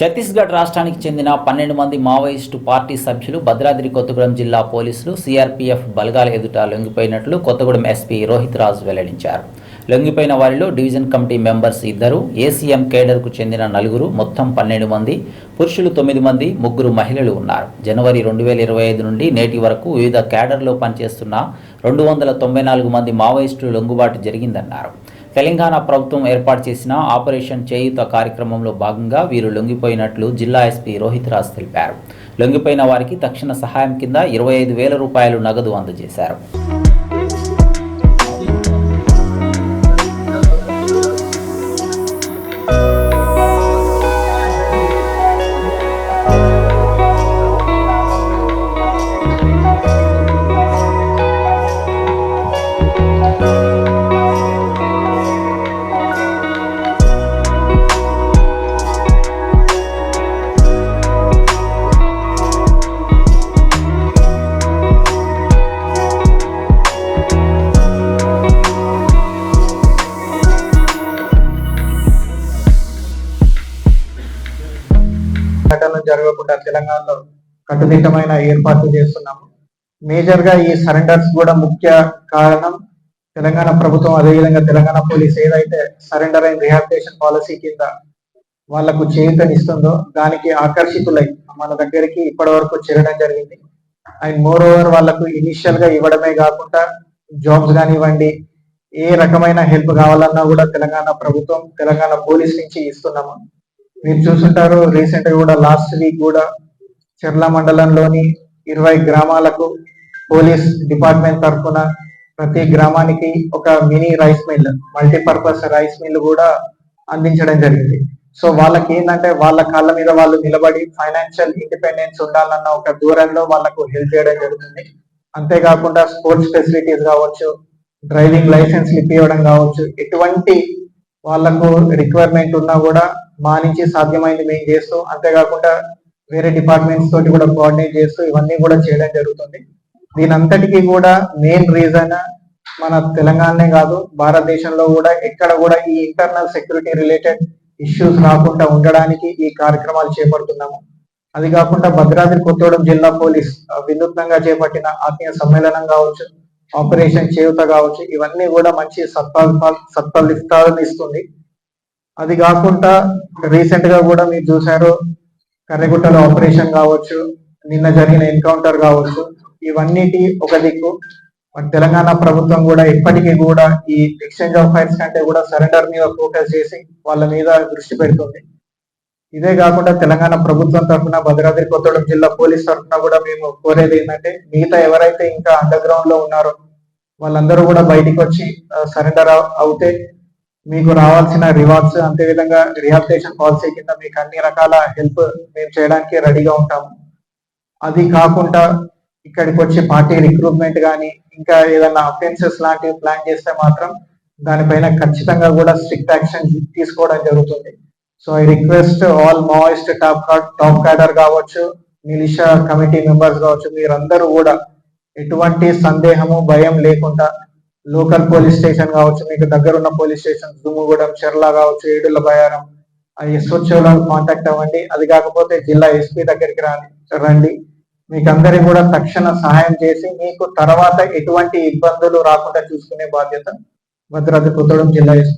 ఛత్తీస్గఢ్ రాష్ట్రానికి చెందిన పన్నెండు మంది మావోయిస్టు పార్టీ సభ్యులు భద్రాద్రి కొత్తగూడెం జిల్లా పోలీసులు సిఆర్పీఎఫ్ బలగాల ఎదుట లొంగిపోయినట్లు కొత్తగూడెం ఎస్పీ రోహిత్ రాజ్ వెల్లడించారు. లొంగిపోయిన వారిలో డివిజన్ కమిటీ మెంబర్స్ ఇద్దరు ఏసీఎం కేడర్కు చెందిన నలుగురు మొత్తం పన్నెండు మంది పురుషులు తొమ్మిది మంది ముగ్గురు మహిళలు ఉన్నారు. జనవరి రెండు వేల ఇరవై ఐదు నుండి నేటి వరకు వివిధ కేడర్లో పనిచేస్తున్న రెండు వందల తొంభై నాలుగు మంది మావోయిస్టులు లొంగుబాటు జరిగిందన్నారు. తెలంగాణ ప్రభుత్వం ఏర్పాటు చేసిన ఆపరేషన్ చేయుత కార్యక్రమంలో భాగంగా వీరు లొంగిపోయినట్లు జిల్లా ఎస్పీ రోహిత్ రాజ్ తెలిపారు. లొంగిపోయిన వారికి తక్షణ సహాయం కింద ఇరవై ఐదు వేల రూపాయలు నగదు అందజేశారు. ఘటనలు జరగకుండా తెలంగాణలో కట్టుదిట్టమైన ఏర్పాట్లు చేస్తున్నాము. మేజర్గా ఈ సరెండర్స్ కూడా ముఖ్య కారణం తెలంగాణ ప్రభుత్వం అదేవిధంగా తెలంగాణ పోలీస్ ఏదైతే సరెండర్ అండ్ రిహాబిటేషన్ పాలసీ కింద వాళ్ళకు చేయూతనిస్తుందో దానికి ఆకర్షితులై మన దగ్గరికి ఇప్పటి వరకు చేరడం జరిగింది. అండ్ మోర్ ఓవర్ వాళ్ళకు ఇనిషియల్గా ఇవ్వడమే కాకుండా జాబ్స్ కానివ్వండి ఏ రకమైన హెల్ప్ కావాలన్నా కూడా తెలంగాణ ప్రభుత్వం తెలంగాణ పోలీస్ నుంచి ఇస్తున్నాము. మీరు చూసుంటారు రీసెంట్గా కూడా లాస్ట్ వీక్ కూడా చెర్ల మండలంలోని ఇరవై గ్రామాలకు పోలీస్ డిపార్ట్మెంట్ తరఫున ప్రతి గ్రామానికి ఒక mini rice mill multipurpose rice mill కూడా అందించడం జరిగింది. సో వాళ్ళకి ఏంటంటే వాళ్ళ కాళ్ళ మీద వాళ్ళు నిలబడి ఫైనాన్షియల్ ఇండిపెండెన్స్ ఉండాలన్న ఒక దూరంలో వాళ్ళకు హెల్ప్ చేయడం జరుగుతుంది. అంతేకాకుండా స్పోర్ట్స్ ఫెసిలిటీస్ కావచ్చు డ్రైవింగ్ లైసెన్స్ ఇప్పివ్వడం కావచ్చు ఎటువంటి వాళ్ళకు రిక్వైర్మెంట్ ఉన్నా కూడా మా నుంచి సాధ్యమైంది మేము చేస్తూ అంతేకాకుండా వేరే డిపార్ట్మెంట్స్ తోటి కూడా కోఆర్డినేట్ చేస్తూ ఇవన్నీ కూడా చేయడం జరుగుతుంది. దీనంతటికీ కూడా మెయిన్ రీజన్ మన తెలంగాణనే కాదు భారతదేశంలో కూడా ఎక్కడ కూడా ఈ ఇంటర్నల్ సెక్యూరిటీ రిలేటెడ్ ఇష్యూస్ రాకుండా ఉండడానికి ఈ కార్యక్రమాలు చేపడుతున్నాము. అది కాకుండా భద్రాద్రి కొత్తగూడెం జిల్లా పోలీస్ వినూత్నంగా చేపట్టిన ఆత్మీయ సమ్మేళనం కావచ్చు ఆపరేషన్ చేయుత కావచ్చు ఇవన్నీ కూడా మంచి సత్ఫలితాలు సత్ఫలితాలను ఇస్తుంది. అది కాకుండా రీసెంట్గా కూడా మీరు చూసారు కర్రగుట్టలో ఆపరేషన్ కావచ్చు నిన్న జరిగిన ఎన్కౌంటర్ కావచ్చు ఇవన్నిటి ఒక దిక్కు. మన తెలంగాణ ప్రభుత్వం కూడా ఇప్పటికీ కూడా ఈ ఎక్స్చేంజ్ ఆఫ్ ఫైర్స్ కంటే కూడా సరెండర్ మీద ఫోకస్ చేసి వాళ్ళ మీద దృష్టి పెడుతుంది. ఇదే కాకుండా తెలంగాణ ప్రభుత్వం తరఫున భద్రాద్రి కొత్తగూడెం జిల్లా పోలీస్ తరఫున కూడా మేము కోరేది ఏంటంటే మిగతా ఎవరైతే ఇంకా అండర్ గ్రౌండ్లో ఉన్నారో వాళ్ళందరూ కూడా బయటికి వచ్చి సరెండర్ అవుతే మీకు రావాల్సిన రివార్డ్స్ అంతే విధంగా రిహాబిటేషన్ పాలసీ కింద మీకు అన్ని రకాల హెల్ప్ మేము చేయడానికి రెడీగా ఉంటాము. అది కాకుండా ఇక్కడికి వచ్చి పార్టీ రిక్రూట్మెంట్ కానీ ఇంకా ఏదైనా అఫెన్సెస్ లాంటివి ప్లాన్ చేస్తే మాత్రం దానిపైన ఖచ్చితంగా కూడా స్ట్రిక్ట్ యాక్షన్ తీసుకోవడం జరుగుతుంది. So I request all Maoist top top cadre కావచ్చు మిలిషా కమిటీ మెంబర్స్ కావచ్చు మీరందరూ కూడా ఎటువంటి సందేహము భయం లేకుండా లోకల్ పోలీస్ స్టేషన్ కావచ్చు మీకు దగ్గర ఉన్న పోలీస్ స్టేషన్ దుమ్ముగూడెం చెర్ల కావచ్చు ఏడుల బయారం ఆ ఎస్ఓచ్ఓలో కాంటాక్ట్ అవ్వండి. అది కాకపోతే జిల్లా ఎస్పీ దగ్గరికి రాని రండి. మీకు అందరికి కూడా తక్షణ సహాయం చేసి మీకు తర్వాత ఎటువంటి ఇబ్బందులు రాకుండా చూసుకునే బాధ్యత భద్రాద్రి కొత్తగూడెం జిల్లా ఎస్పీ